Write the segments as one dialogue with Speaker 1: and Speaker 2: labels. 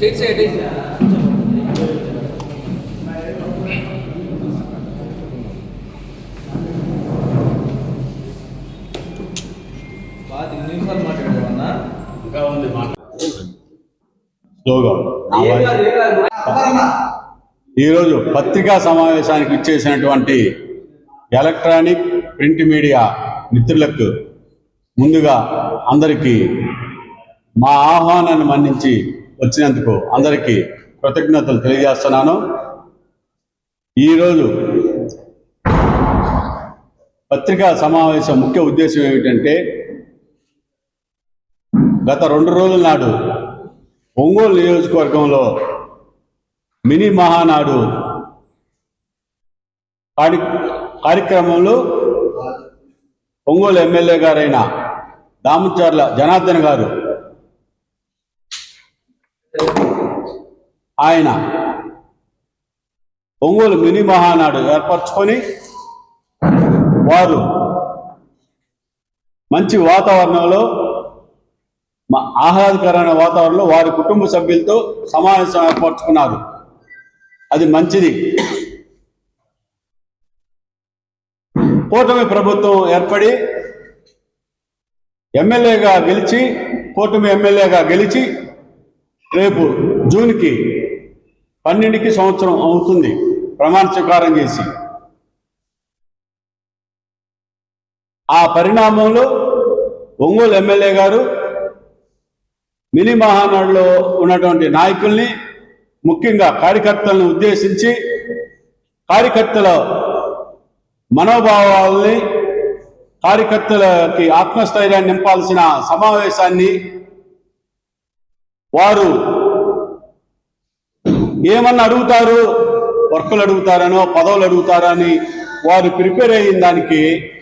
Speaker 1: చేసేయండి
Speaker 2: ఇంకా ఉంది ఈరోజు పత్రికా సమావేశానికి ఇచ్చేసినటువంటి ఎలక్ట్రానిక్ ప్రింట్ మీడియా మిత్రులకు ముందుగా అందరికీ మా ఆహ్వానాన్ని మన్నించి వచ్చినందుకు అందరికీ కృతజ్ఞతలు తెలియజేస్తున్నాను. ఈరోజు పత్రికా సమావేశం ముఖ్య ఉద్దేశం ఏమిటంటే గత రెండు రోజుల నాడు ఒంగోలు నియోజకవర్గంలో మినీ మహానాడు కార్య కార్యక్రమంలో ఒంగోలు ఎమ్మెల్యే గారైన దామచర్ల జనార్దన్ గారు ఆయన ఒంగోలు మినీ మహానాడు ఏర్పరచుకొని వారు మంచి వాతావరణంలో ఆహ్లాదకరమైన వాతావరణంలో వారి కుటుంబ సభ్యులతో సమావేశం ఏర్పరచుకున్నారు. అది మంచిది. కూటమి ప్రభుత్వం ఏర్పడి ఎమ్మెల్యేగా గెలిచి కూటమి ఎమ్మెల్యేగా గెలిచి రేపు జూన్కి పన్నెండుకి సంవత్సరం అవుతుంది. ప్రమాణ స్వీకారం చేసి. ఆ పరిణామంలో ఒంగోలు ఎమ్మెల్యే గారు మినీ మహానాడులో ఉన్నటువంటి నాయకుల్ని ముఖ్యంగా కార్యకర్తలను ఉద్దేశించి కార్యకర్తల మనోభావాల్ని కార్యకర్తలకి ఆత్మస్థైర్యాన్ని నింపాల్సిన సమావేశాన్ని వారు ఏమన్నా అడుగుతారు? వర్కులు అడుగుతారనో పదవులు అడుగుతారని వారు ప్రిపేర్ అయిన దానికి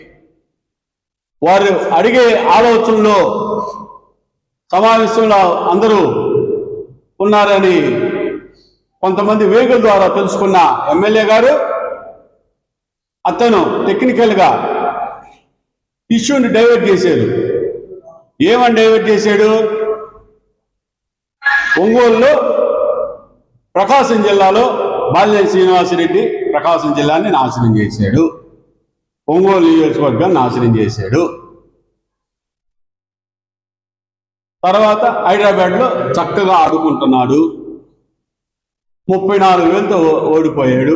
Speaker 2: వారు అడిగే ఆలోచనలో సమావేశంలో అందరూ ఉన్నారని కొంతమంది వేగుల ద్వారా తెలుసుకున్న ఎమ్మెల్యే గారు అతను టెక్నికల్గా ఇష్యూని డైవర్ట్ చేశాడు. ఏమని డైవర్ట్ చేశాడు? ఒంగోలులో ప్రకాశం జిల్లాలో బాల్య శ్రీనివాసరెడ్డి ప్రకాశం జిల్లాని నాశనం చేశాడు. ఒంగోలు నియోజకవర్గాన్ని నాశనం చేశాడు. తర్వాత హైదరాబాద్లో చక్కగా ఆడుకుంటున్నాడు. ముప్పై నాలుగు వేలతో ఓడిపోయాడు.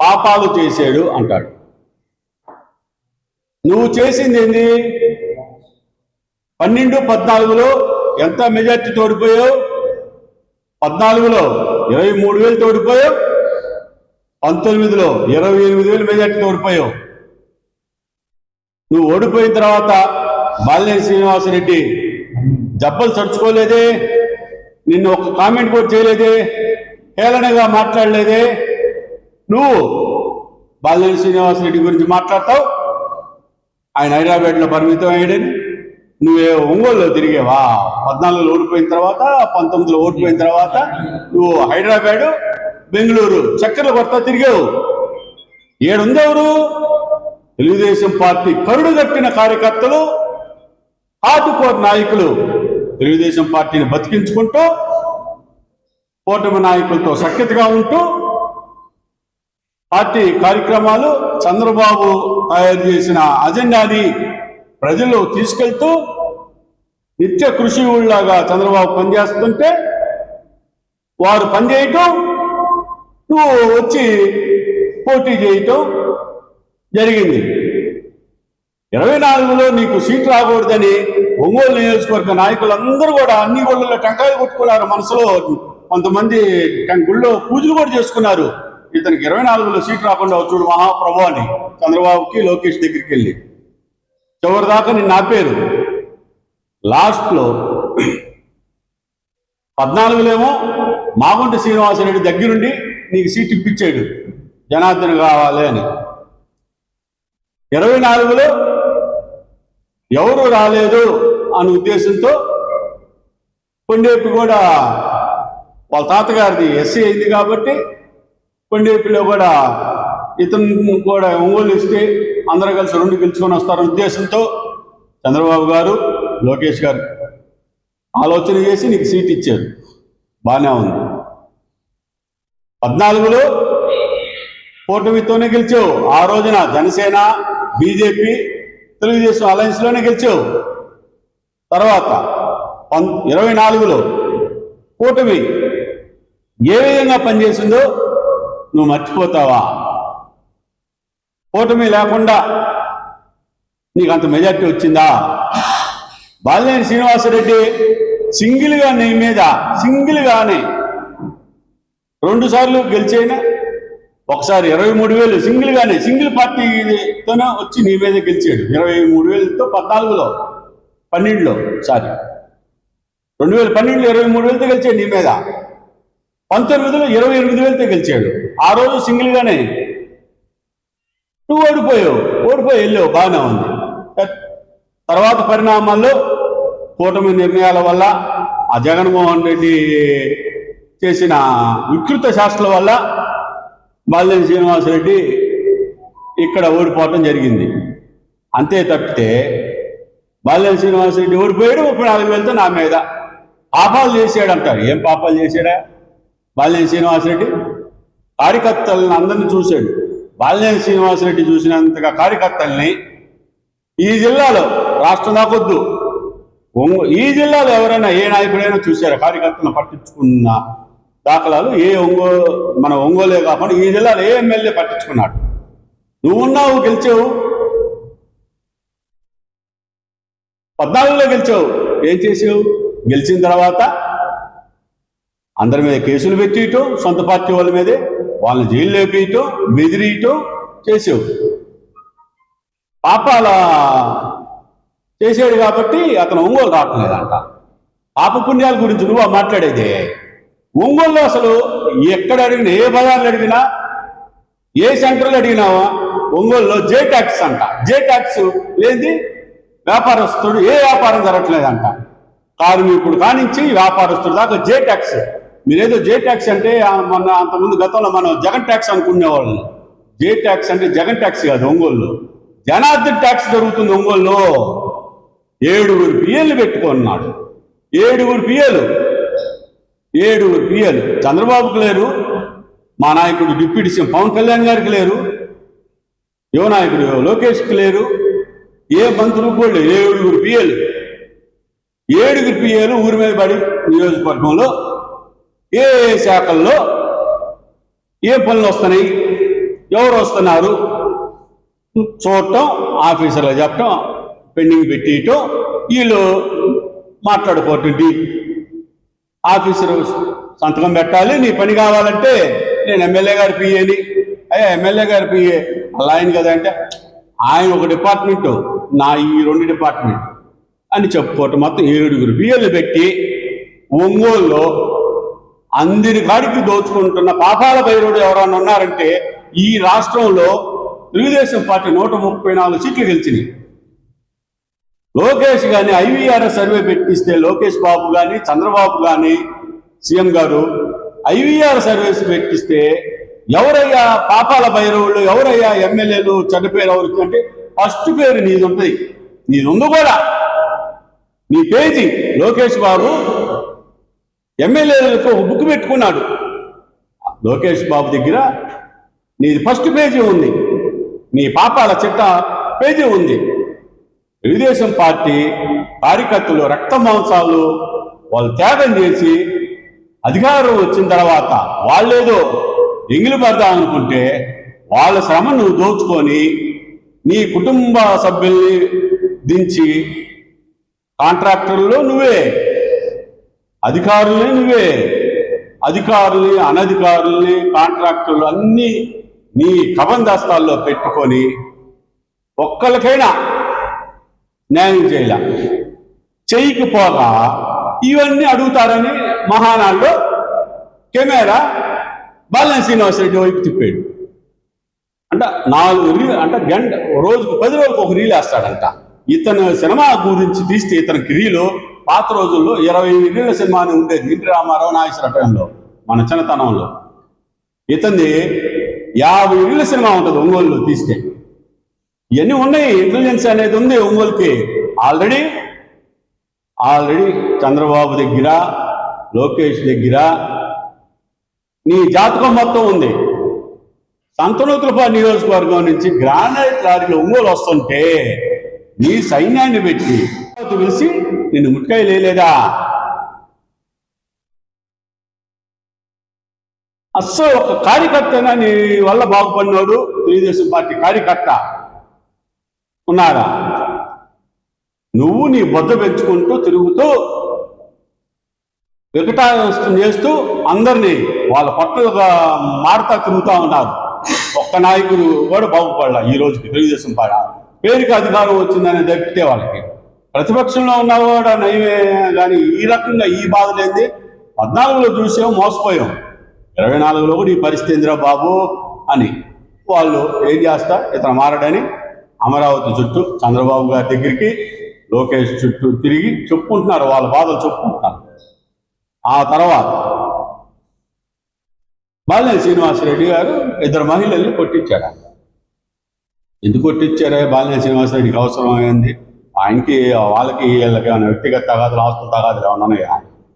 Speaker 2: పాపాలు చేశాడు అంటాడు. నువ్వు చేసింది ఏంది? పన్నెండు పద్నాలుగులో ఎంత మెజార్టీ తోడిపోయావు పద్నాలుగులో ఇరవై మూడు వేలు తోడిపోయావు పంతొమ్మిదిలో ఇరవై ఎనిమిది వేలు మెజార్టీ తోడిపోయావు నువ్వు ఓడిపోయిన తర్వాత బాలినేని శ్రీనివాసరెడ్డి జబ్బలు చడుచుకోలేదే నిన్ను ఒక కామెంట్ కూడా చేయలేదే హేళనగా మాట్లాడలేదే. నువ్వు బాలినేని శ్రీనివాసరెడ్డి గురించి మాట్లాడతావు? ఆయన హైదరాబాద్లో పరిమితం అయ్యాడని? నువ్వు ఒంగోలులో తిరిగేవా? పద్నాలుగులో ఓడిపోయిన తర్వాత పంతొమ్మిదిలో ఓడిపోయిన తర్వాత నువ్వు హైదరాబాదు బెంగళూరు చక్కర్లు కొడతా తిరిగావు. ఏడుందెవరు తెలుగుదేశం పార్టీ కరుడు కట్టిన కార్యకర్తలు హాటుకోర్ నాయకులు. తెలుగుదేశం పార్టీని బతికించుకుంటూ కూటమి నాయకులతో సఖ్యతగా ఉంటూ పార్టీ కార్యక్రమాలు చంద్రబాబు తయారు చేసిన అజెండాని ప్రజలు తీసుకెళ్తూ నిత్య కృషి ఊళ్ళలాగా చంద్రబాబు పనిచేస్తుంటే వారు పనిచేయటం నువ్వు వచ్చి పోటీ చేయటం జరిగింది. ఇరవై నాలుగులో నీకు సీట్ రాకూడదని ఒంగోలు నియోజకవర్గ నాయకులందరూ కూడా అన్ని గుళ్ళలో టెంకాయలు కొట్టుకున్నారు మనసులో. కొంతమంది గుళ్ళో పూజలు కూడా చేసుకున్నారు. ఇతనికి ఇరవై నాలుగులో సీట్ రాకుండా చూడు మహాప్రభు అని చంద్రబాబుకి లోకేష్ దగ్గరికి వెళ్ళి. చివరిదాకా నిన్ను ఆపేరు. లాస్ట్లో పద్నాలుగులేమో మాగుంట శ్రీనివాసరెడ్డి దగ్గరుండి నీకు సీట్ ఇప్పించాడు. జనార్దన్ కావాలి అని. ఇరవై నాలుగులో ఎవరు రాలేదు అనే ఉద్దేశంతో కొండేపి కూడా వాళ్ళ తాతగారిది ఎస్సీ అయింది కాబట్టి కొండేపిలో కూడా ఇతను కూడా ఒంగోలు ఇస్తే అందరూ కలిసి రెండు గెలుచుకొని వస్తారనే ఉద్దేశంతో చంద్రబాబు గారు లోకేష్ గారు ఆలోచన చేసి నీకు సీట్ ఇచ్చారు. బాగానే ఉంది. పద్నాలుగులో కూటమితోనే గెలిచావు. ఆ రోజున జనసేన బీజేపీ తెలుగుదేశం అలయన్స్లోనే గెలిచావు. తర్వాత పం ఇరవై నాలుగులో కూటమి ఏ విధంగా పనిచేసిందో నువ్వు మర్చిపోతావా? ఓటమి లేకుండా నీకు అంత మెజార్టీ వచ్చిందా? బాలినేని శ్రీనివాసరెడ్డి సింగిల్గా నీ మీద సింగిల్గానే రెండు సార్లు గెలిచైనా ఒకసారి ఇరవై మూడు వేలు సింగిల్గానే సింగిల్ పార్టీతోనే వచ్చి నీ మీద గెలిచాడు. ఇరవై మూడు వేలతో పద్నాలుగులో పన్నెండులో సారీ. రెండు వేల పన్నెండులో ఇరవై మూడు వేలతో గెలిచాడు నీ మీద. పంతొమ్మిదిలో ఇరవై ఎనిమిది వేలతో గెలిచాడు. ఆ రోజు సింగిల్గానే నువ్వు ఓడిపోయావు. ఓడిపోయి వెళ్ళావు. బాగానే ఉంది. తర్వాత పరిణామాల్లో కూటమి నిర్ణయాల వల్ల ఆ జగన్మోహన్ రెడ్డి చేసిన వికృత శాస్త్రం వల్ల బాలినేని శ్రీనివాసరెడ్డి ఇక్కడ ఓడిపోవటం జరిగింది. అంతే తప్పితే బాలినేని శ్రీనివాసరెడ్డి ఓడిపోయాడు. ముప్పై నాలుగు వేలతో నా మీద పాపాలు చేశాడు అంటారు. ఏం పాపాలు చేశాడా? బాలినేని శ్రీనివాసరెడ్డి కార్యకర్తలను అందరినీ చూశాడు. బాలినేని శ్రీనివాసరెడ్డి చూసినంతగా కార్యకర్తల్ని ఈ జిల్లాలో రాష్ట్రం నాకొద్దు ఒంగో ఈ జిల్లాలో ఎవరైనా ఏ నాయకుడైనా చూశారా కార్యకర్తలను పట్టించుకున్న దాఖలాలు? ఏ ఒంగో మన ఒంగోలే కాకుండా ఈ జిల్లాలో ఏ ఎమ్మెల్యే పట్టించుకున్నాడు? నువ్వు ఉన్నావు గెలిచావు. పద్నాలుగులో గెలిచావు. ఏం చేసావు గెలిచిన తర్వాత అందరి మీద కేసులు పెట్టియటం సొంత పార్టీ వాళ్ళ మీదే వాళ్ళని జైల్లో లేపేయటం బెదిరియటం చేసేవు పాపాల చేసాడు కాబట్టి అతను ఒంగోలు రావట్లేదంట పాప పుణ్యాల గురించి నువ్వు మాట్లాడేది. ఒంగోలులో అసలు ఎక్కడ అడిగినా ఏ బజార్లు అడిగినా ఏ సెంటర్లు అడిగినావా ఒంగోలులో జే ట్యాక్స్ అంట. జే ట్యాక్స్ లేది వ్యాపారస్తుడు ఏ వ్యాపారం జరగట్లేదంట. కార్మికుడు కానించి వ్యాపారస్తుడు దాకా జే ట్యాక్స్. మీరేదో జే ట్యాక్స్ అంటే మొన్న అంతకుముందు గతంలో మనం జగన్ ట్యాక్స్ అనుకునేవాళ్ళం. జే ట్యాక్స్ అంటే జగన్ ట్యాక్స్ కాదు ఒంగోలులో జనార్దన్ ట్యాక్స్ జరుగుతుంది ఒంగోలులో. ఏడుగురు పిఎలు పెట్టుకున్నాడు ఏడుగురు పిఎలు ఏడుగురు పిఎలు చంద్రబాబుకు లేరు. మా నాయకుడు డిప్యూటీ సీఎం పవన్ కళ్యాణ్ గారికి లేరు. యువ నాయకుడు లోకేష్కి లేరు. ఏ మంత్రులు కూడా ఏడుగురు పిఎలు ఏడుగురు పిఎలు ఊరి మీద పడి నియోజకవర్గంలో ఏ శాఖల్లో ఏ పనులు వస్తున్నాయి? ఎవరు వస్తున్నారు? చూడటం ఆఫీసర్లు చెప్పటం పెండింగ్ పెట్టేయటం వీళ్ళు మాట్లాడుకోవటం ఆఫీసర్ ఆఫీసరు సంతకం పెట్టాలి నీ పని కావాలంటే నేను ఎమ్మెల్యే గారి పిఏని అయ్యా ఎమ్మెల్యే గారి పిఏ అలా ఆయన కదా అంటే ఆయన ఒక డిపార్ట్మెంటు నా ఈ రెండు డిపార్ట్మెంట్ అని చెప్పుకోవటం మొత్తం ఏడుగురు పిఏలు పెట్టి ఒంగోలులో అందరి కాడికి దోచుకుంటున్న పాపాల భైరుడు ఎవరన్నా ఉన్నారంటే ఈ రాష్ట్రంలో తెలుగుదేశం పార్టీ నూట ముప్పై నాలుగు సీట్లు గెలిచినాయి. లోకేష్ గాని ఐవీఆర్ఎస్ సర్వే పెట్టిస్తే లోకేష్ బాబు గాని చంద్రబాబు గాని సీఎం గారు ఐవీఆర్ సర్వేస్ పెట్టిస్తే ఎవరయ్యా పాపాల భైరవులు ఎవరయ్యా ఎమ్మెల్యేలు చెడ్డ పేరు ఎవరికి అంటే ఫస్ట్ పేరు నీది ఉంటుంది నీది ఉంది కూడా. నీ పేజీ లోకేష్ బాబు ఎమ్మెల్యేలకు ఒక బుక్ పెట్టుకున్నాడు. లోకేష్ బాబు దగ్గర నీది ఫస్ట్ పేజీ ఉంది. నీ పాపాల చిట్ట పేజీ ఉంది. తెలుగుదేశం పార్టీ కార్యకర్తలు రక్త మాంసాలు వాళ్ళు త్యాగం చేసి అధికారం వచ్చిన తర్వాత వాళ్ళేదో ఎంగిలి పడదాం అనుకుంటే వాళ్ళ శ్రమ నువ్వు దోచుకొని నీ కుటుంబ సభ్యుల్ని దించి కాంట్రాక్టర్లో నువ్వే అధికారులే నువ్వే. అధికారుల్ని అనధికారుల్ని కాంట్రాక్టర్లు అన్నీ నీ కబందాస్తాల్లో పెట్టుకొని ఒక్కరికైనా న్యాయం చేయలే? చేయకపోగా ఇవన్నీ అడుగుతారని మహానాడులో కెమెరా బాలన్ శ్రీనివాస్ రెడ్డి వైపు తిప్పాడు. అంటే నాలుగు రీల్ అంటే గంట రోజుకు పది రోజులకు ఒక రీల్ వేస్తాడంట. ఇతను సినిమా గురించి తీస్తే ఇతనికి రీలు పాత రోజుల్లో ఇరవై రీళ్ళ సినిమా అని ఉండేది. ఇంటి రామారావు నాగేశ్వర టైంలో మన చిన్నతనంలో. ఇతన్ని యాభై ఇళ్ళ సినిమా ఉంటుంది ఒంగోలులో తీస్తే. ఇవన్నీ ఉన్నాయి. ఇంటెలిజెన్స్ అనేది ఉంది ఒంగోలుకి. ఆల్రెడీ ఆల్రెడీ చంద్రబాబు దగ్గర లోకేష్ దగ్గర నీ జాతకం మొత్తం ఉంది. సంతనూతులపాడు నియోజకవర్గం నుంచి గ్రానైట్ లారీలు ఒంగోలు వస్తుంటే నీ సైన్యాన్ని పెట్టి పిలిచి నిన్ను ముట్కాయ లేలేదా? అస్సలు ఒక కార్యకర్తనా నీ వల్ల బాగుపడినోడు తెలుగుదేశం పార్టీ కార్యకర్త ఉన్నారా నువ్వు నీ బొద్ద పెంచుకుంటూ తిరుగుతూ వికటాస్తం చేస్తూ అందరినీ వాళ్ళ పట్టులుగా మారుతా తిరుగుతూ ఉన్నారు. ఒక్క నాయకుడు కూడా బాగుపడాల ఈ రోజుకి తెలుగుదేశం పాడ పేరుకి అధికారం వచ్చిందని దక్కితే వాళ్ళకి. ప్రతిపక్షంలో ఉన్నవాడు నయమే కానీ ఈ రకంగా ఈ బాధ లేని పద్నాలుగులో చూసాం మోసపోయాం ఇరవై నాలుగులో కూడా ఈ పరిస్థితి ఏందిరా బాబు అని వాళ్ళు ఏం చేస్తా? ఇతను మారడని అమరావతి చుట్టూ చంద్రబాబు గారి దగ్గరికి లోకేష్ చుట్టూ తిరిగి చెప్పుకుంటున్నారు వాళ్ళ బాధలు చెప్పుకుంటున్నారు. ఆ తర్వాత బాలినేని శ్రీనివాసరెడ్డి గారు ఇద్దరు మహిళల్ని కొట్టించాడు ఎందుకు కొట్టించారే? బాలినేని శ్రీనివాసరెడ్డికి అవసరం అయింది ఆయనకి వాళ్ళకి వీళ్ళకి ఏమైనా వ్యక్తిగత తగాదులు ఆస్తుల తగాదులు ఏమైనా ఉన్నాయా?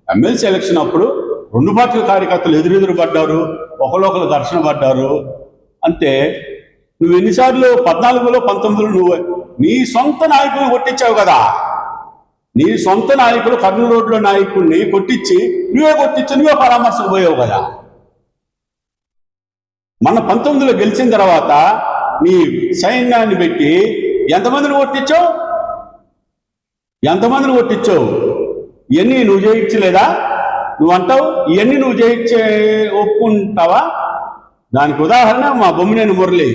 Speaker 2: ఎమ్మెల్సీ ఎలక్షన్ అప్పుడు రెండు పార్టీల కార్యకర్తలు ఎదురెదురు పడ్డారు ఒకరొకరు ఘర్షణ పడ్డారు. అంటే నువ్వు ఎన్నిసార్లు పద్నాలుగులో పంతొమ్మిదిలో నువ్వు నీ సొంత నాయకులు కొట్టించావు కదా. నీ సొంత నాయకులు కర్నూలు రోడ్లో నాయకుడిని కొట్టించి నువ్వే కొట్టించి నువ్వే పరామర్శకు పోయావు కదా. మన పంతొమ్మిదిలో గెలిచిన తర్వాత నీ సైన్యాన్ని పెట్టి ఎంతమందిని కొట్టించావు? ఎంతమందిని కొట్టించావు? ఇవన్నీ నువ్వు చేయించలేదా నువ్వు అంటావు ఇవన్నీ నువ్వు చేయించే ఒప్పుకుంటావా? దానికి ఉదాహరణ మా బొమ్మినేని మురళి.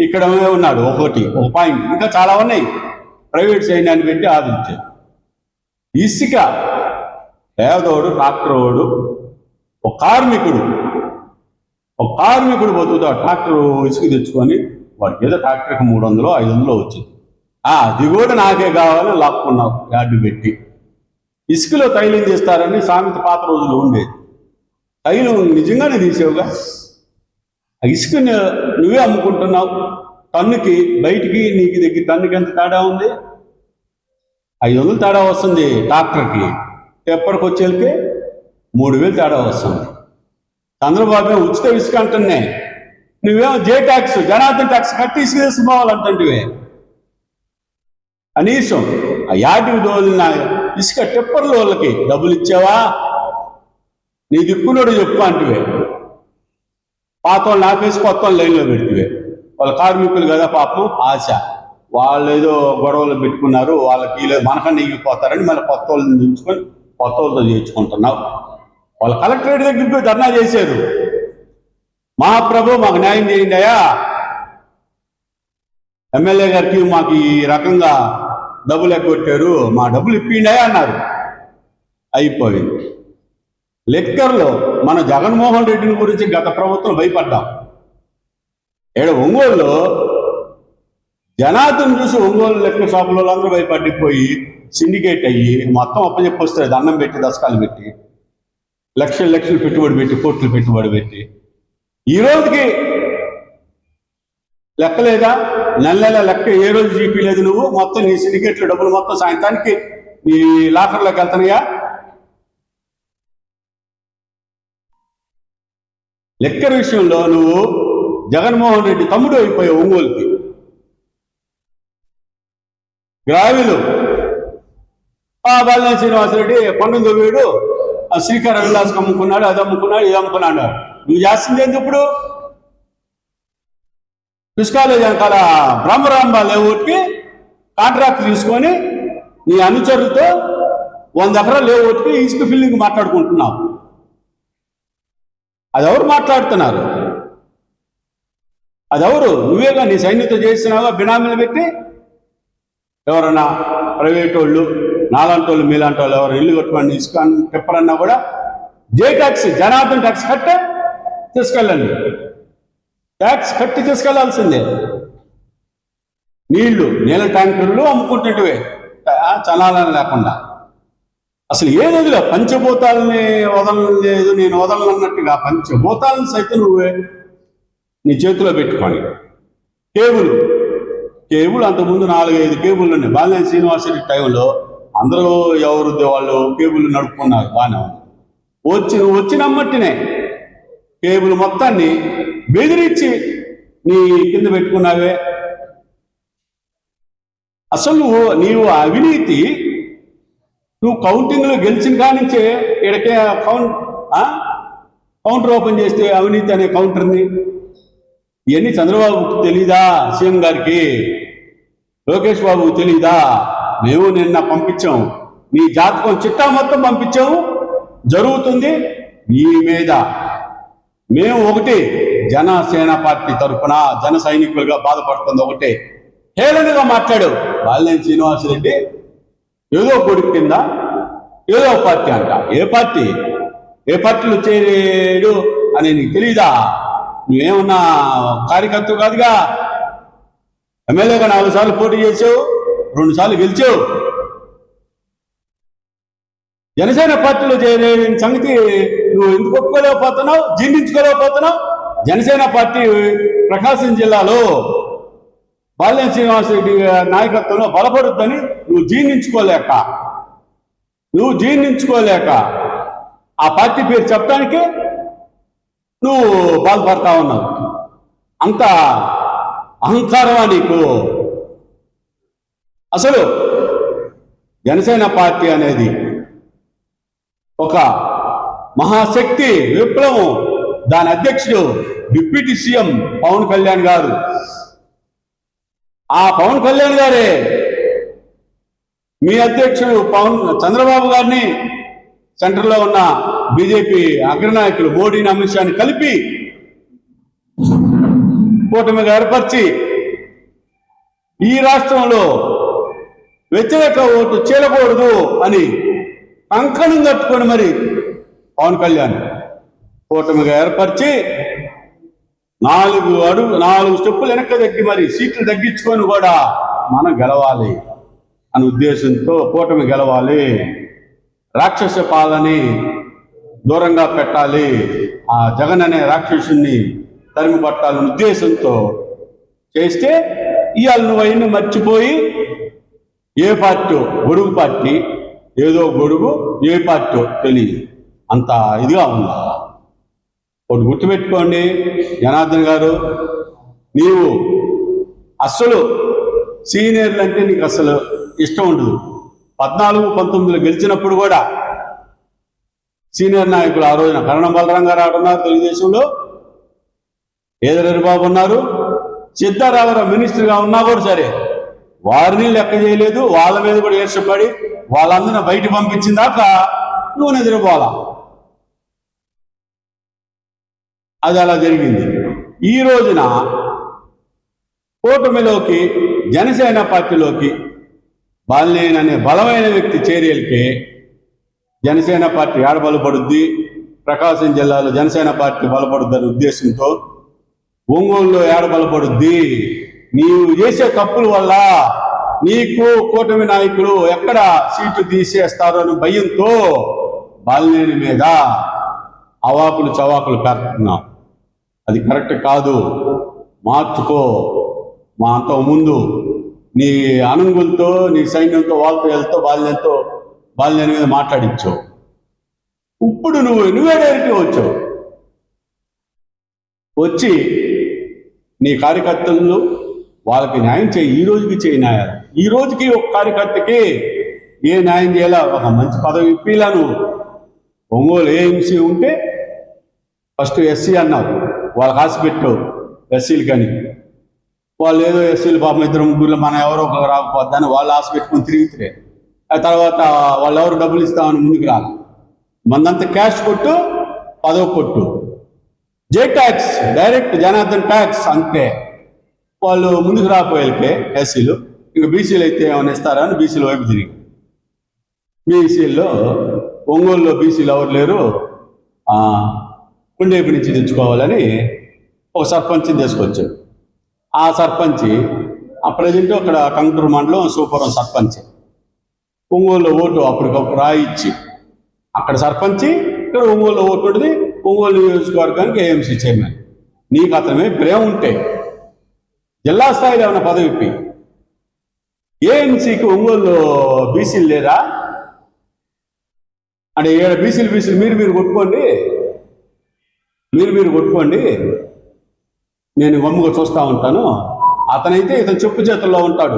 Speaker 2: ఇక్కడ ఉన్నాడు ఒకటి ఒక పాయింట్. ఇంకా చాలా ఉన్నాయి. ప్రైవేట్ సైన్యాన్ని పెట్టి ఆదరించారు ఇసుక పేదోడు ట్రాక్టరోడు ఒక కార్మికుడు. ఒక కార్మికుడు బతుకుతాడు ట్రాక్టర్ ఇసుక తెచ్చుకొని వాడికి ఏదో ట్రాక్టర్కి మూడు వందలు ఐదు వందలు వచ్చింది. అది కూడా నాకే కావాలని లాక్కున్నావు గాడ్డు పెట్టి. ఇసుకలో తైలం తీస్తారని సామెత పాత రోజులు ఉండేది. తైలం నిజంగానే తీసేవుగా? ఆ ఇసుక నువ్వే అమ్ముకుంటున్నావు. టన్నుకి బయటికి నీకు దగ్గర టన్నుకి ఎంత తేడా ఉంది? ఐదు వందలు తేడా వస్తుంది ట్రాక్టర్కి. టెప్పర్కి వచ్చేళ్ళకి మూడు వేలు తేడా వస్తుంది. చంద్రబాబు ఉచిత ఇసుక అంటున్నే నువ్వేమో జే ట్యాక్స్ జనార్దన్ ట్యాక్స్ కట్టి ఇసుక తీసుకుపోవాలంటే కనీసం ఆ యాటివి రోజున ఇసుక టెప్పర్ల వాళ్ళకి డబ్బులు ఇచ్చావా? నీ దిక్కునోడు చెప్పు అంటివే. పాత వాళ్ళు ఆపేసి కొత్త వాళ్ళు లైన్లో పెడితే. వాళ్ళ కార్మికులు కదా పాపం? ఆశ. వాళ్ళు ఏదో గొడవలు పెట్టుకున్నారు. వాళ్ళకి వీళ్ళు మనకన్నా ఇగిపోతారని మళ్ళీ కొత్త వాళ్ళని దించుకొని కొత్త వాళ్ళతో చేర్చుకుంటున్నావు. వాళ్ళు కలెక్టరేట్ దగ్గరికి పోయి ధర్నా చేశారు. మా ప్రభు మాకు న్యాయం చేయండి అయ్యా. ఎమ్మెల్యే గారికి మాకు ఈ రకంగా డబ్బులు ఎక్కొట్టారు మా డబ్బులు ఇప్పిండే అన్నారు. అయిపోయింది. లెక్కర్లో మన జగన్మోహన్ రెడ్డిని గురించి గత ప్రభుత్వం భయపడ్డాం. ఏడ ఒంగోలులో జనార్దన్ చూసి ఒంగోలు లెక్క షాపుల వాళ్ళందరూ భయపడిపోయి సిండికేట్ అయ్యి మొత్తం అప్పచెప్పొస్తారు దండం పెట్టి దశకాలు పెట్టి లక్షలు లక్షలు పెట్టుబడి పెట్టి కోట్లు పెట్టుబడి పెట్టి ఈ రోజుకి లెక్కలేదా? నెల నెల లెక్క ఏ రోజు చూపించలేదు నువ్వు? మొత్తం నీ సిండికేట్లో డబ్బులు మొత్తం సాయంత్రానికి నీ లాకర్లోకి వెళ్తున్నాయా? లెక్కల విషయంలో నువ్వు జగన్మోహన్ రెడ్డి తమ్ముడు అయిపోయావు ఒంగోలుకి. గ్రావిలు. ఆ బాలినేని శ్రీనివాసరెడ్డి పండుగ వీడు ఆ విలాసం అమ్ముకున్నాడు అది అమ్ముకున్నాడు ఇది అమ్ముకున్నాడు. నువ్వు చేస్తుంది ఏంది ఇప్పుడు? పుష్కాలేజ్ వెనకాల బ్రహ్మరాంబ లేఅవుట్కి కాంట్రాక్ట్ తీసుకొని నీ అనుచరులతో వంద ఎకరాల లేఅవుట్కి ఇసుక ఫిల్లింగ్ మాట్లాడుకుంటున్నావు. అది ఎవరు మాట్లాడుతున్నారు? అది ఎవరు నువ్వేగా నీ సైన్యతో చేస్తున్నావా? బినామీలు పెట్టి? ఎవరన్నా ప్రైవేట్ వాళ్ళు నాలాంటి వాళ్ళు మీలాంటి వాళ్ళు ఎవరు ఇల్లు కట్టుకోండి ఇసుక చెప్పరన్నా కూడా జే ట్యాక్స్ జనార్దన్ ట్యాక్స్ కట్టే తీసుకెళ్ళండి. ట్యాక్స్ కట్టి తీసుకెళ్ళాల్సిందే. నీళ్ళు నీళ్ళ ట్యాంకర్లు అమ్ముకుంటుంటివే చనాలని లేకుండా. అసలు ఏది వదిలే? పంచభూతాలని వదలలేదు నేను వదలనన్నట్టుగా పంచభూతాలను సైతం నువ్వే నీ చేతిలో పెట్టుకొని. కేబుల్. కేబుల్ అంతకుముందు నాలుగైదు కేబుల్ ఉన్నాయి. బాలినేని శ్రీనివాసరెడ్డి టైంలో అందరూ ఎవరు వాళ్ళు కేబుల్ నడుపుకున్నారు. బాగానే ఉంది. వచ్చి నువ్వు కేబుల్ మొత్తాన్ని బెదిరించి నీ కింద పెట్టుకున్నావే? అసలు నువ్వు నీవు అవినీతి నువ్వు కౌంటింగ్లో గెలిచిన కానించే ఇక్కడికే కౌంట్ ఆ? కౌంటర్ ఓపెన్ చేస్తే అవినీతి అనే కౌంటర్ని ఇవన్నీ చంద్రబాబుకు తెలీదా సీఎం గారికి? లోకేష్ బాబుకు తెలీదా? మేము నిన్న పంపించాం. నీ జాతకం చిట్టా మొత్తం పంపించాము జరుగుతుంది నీ మీద. మేము ఒకటి. జనసేన పార్టీ తరఫున జన సైనికులుగా బాధపడుతుంది ఒకటే. హేళనగా మాట్లాడు. బాలినేని శ్రీనివాసరెడ్డి ఏదో కొడుకు కింద ఏదో పార్టీ అంట. ఏ పార్టీ? ఏ పార్టీలో చేరాడు అని నీకు తెలియదా నువ్వేమన్నా కార్యకర్త కాదుగా? ఎమ్మెల్యేగా నాలుగు సార్లు పోటీ చేసావు రెండు సార్లు గెలిచావు. జనసేన పార్టీలో చేరే సంగతి నువ్వు ఎందుకు ఒప్పుకోలేకపోతున్నావు జీర్ణించుకోలేకపోతున్నావు జనసేన పార్టీ ప్రకాశం జిల్లాలో బాల్యం శ్రీనివాసరెడ్డి నాయకత్వంలో బలపడుద్దని నువ్వు జీర్ణించుకోలేక నువ్వు జీర్ణించుకోలేక ఆ పార్టీ పేరు చెప్పడానికి నువ్వు బాధపడతా ఉన్నావు. అంత అహంకారమా నీకు? అసలు జనసేన పార్టీ అనేది ఒక మహాశక్తి విప్లవం దాని అధ్యక్షుడు డిప్యూటీ సీఎం పవన్ కళ్యాణ్ గారు. ఆ పవన్ కళ్యాణ్ గారే మీ అధ్యక్షుడు పవన్ చంద్రబాబు గారిని సెంటర్లో ఉన్న బీజేపీ అగ్రనాయకులు మోడీని అమిత్ షాని కలిపి కూటమిగా ఏర్పరిచి ఈ రాష్ట్రంలో వ్యతిరేక ఓటు చేయకూడదు అని కంకణం కట్టుకొని మరి పవన్ కళ్యాణ్ కూటమిగా ఏర్పరిచి నాలుగు అడుగు నాలుగు స్టెప్పులు వెనక తగ్గి మరి సీట్లు తగ్గించుకొని కూడా మనం గెలవాలి అనే ఉద్దేశంతో కూటమి గెలవాలి. రాక్షస పాలని దూరంగా పెట్టాలి. ఆ జగన్ అనే రాక్షసుని తరిమి పట్టాలనే ఉద్దేశంతో చేస్తే ఇవాళ నువ్వు అయిన మర్చిపోయి ఏ పార్టీ గొడుగు పార్టీ ఏదో గొడుగు ఏ పార్టీ తెలియదు. అంత ఇదిగా ఉందా? ఒకటి గుర్తుపెట్టుకోండి జనార్దన్ గారు. నీవు అస్సలు సీనియర్లు అంటే నీకు అసలు ఇష్టం ఉండదు. పద్నాలుగు పంతొమ్మిదిలో గెలిచినప్పుడు కూడా సీనియర్ నాయకులు ఆ రోజున కరణం బలరాం గారు ఆడున్నారు తెలుగుదేశంలో. ఏదరేరు బాబు ఉన్నారు. సిద్ధారామరావు మినిస్టర్గా ఉన్నా కూడా సరే వారిని లెక్క చేయలేదు వాళ్ళ మీద కూడా ఏర్చపడి వాళ్ళందరిని బయట పంపించిన దాకా నువ్వు నిద్రపోవాలా అది అలా జరిగింది. ఈ రోజున కూటమిలోకి జనసేన పార్టీలోకి బాలినేని అనే బలమైన వ్యక్తి చేరియలకి జనసేన పార్టీ ఆడ బలపడుద్ది ప్రకాశం జిల్లాలో జనసేన పార్టీ బలపడుద్దనే ఉద్దేశంతో ఒంగోలులో ఏడ బలపడుద్ది నీవు చేసే తప్పుల వల్ల నీకు కూటమి నాయకులు ఎక్కడ సీటు తీసేస్తారో అని భయంతో బాలినేని మీద అవాకులు చవాకులు పెడుతున్నాం. అది కరెక్ట్ కాదు. మార్చుకో. మా అంత ముందు నీ అనుంగులతో నీ సైన్యంతో వాళ్ళతో వెళ్తూ బాల్యంతో బాల్యం మీద మాట్లాడించావు ఇప్పుడు నువ్వు నువ్వే డైరెక్ట్గా వచ్చావు. వచ్చి నీ కార్యకర్తలు వాళ్ళకి న్యాయం చేయి. ఈ రోజుకి చేయి న్యాయం ఈ రోజుకి ఒక కార్యకర్తకి ఏ న్యాయం చేయాలా? ఒక మంచి పదవి ఇప్పిలా నువ్వు. ఒంగోలు ఏఎంసీ ఉంటే ఫస్ట్ ఎస్సీ అన్నావు. వాళ్ళ హాస్పిటల్ ఎస్సీలు కానీ. వాళ్ళు ఏదో ఎస్సీలు పాపం ఇద్దరు ముగ్గురు మన ఎవరో ఒకరు రాకపోద్దని వాళ్ళు ఆశ పెట్టుకొని తిరిగితే. ఆ తర్వాత వాళ్ళు ఎవరు డబ్బులు ఇస్తామని ముందుకు రాలి. మందంతా క్యాష్ కొట్టు పదవ కొట్టు. J tax direct Janardhan tax అంతే వాళ్ళు ముందుకు రాకపోయేకే ఎస్సీలు ఇంకా బీసీలు అయితే ఏమైనా ఇస్తారా అని బీసీల వైపు తిరిగి. బీసీల్లో ఒంగోలులో బీసీలు ఎవరు లేరు? ఆ, నుంచి తెచ్చుకోవాలని ఒక సర్పంచ్ని తీసుకొచ్చాడు ఆ సర్పంచ్ ఆ ప్రజెంట్ అక్కడ కంగుటూరు మండలం సూపురం సర్పంచ్. ఒంగోలులో ఓటు అప్పటికప్పుడు రాయిచ్చి అక్కడ సర్పంచ్ ఇక్కడ ఒంగోలులో ఓటు ఉంటుంది ఒంగోలు నియోజకవర్గానికి ఏఎంసీ చైర్మన్. నీకు అతని ప్రేమ ఉంటే జిల్లా స్థాయిలో ఏమైనా పదవి ఇప్పి. ఏఎంసీకి ఒంగోలు బీసీలు లేరా? అంటే ఏడు బీసీలు బీసీలు మీరు మీరు కొట్టుకోండి. మీరు మీరు కొట్టుకోండి. నేను వమ్ముగా చూస్తూ ఉంటాను. అతనైతే ఇతను చెప్పు చేతుల్లో ఉంటాడు.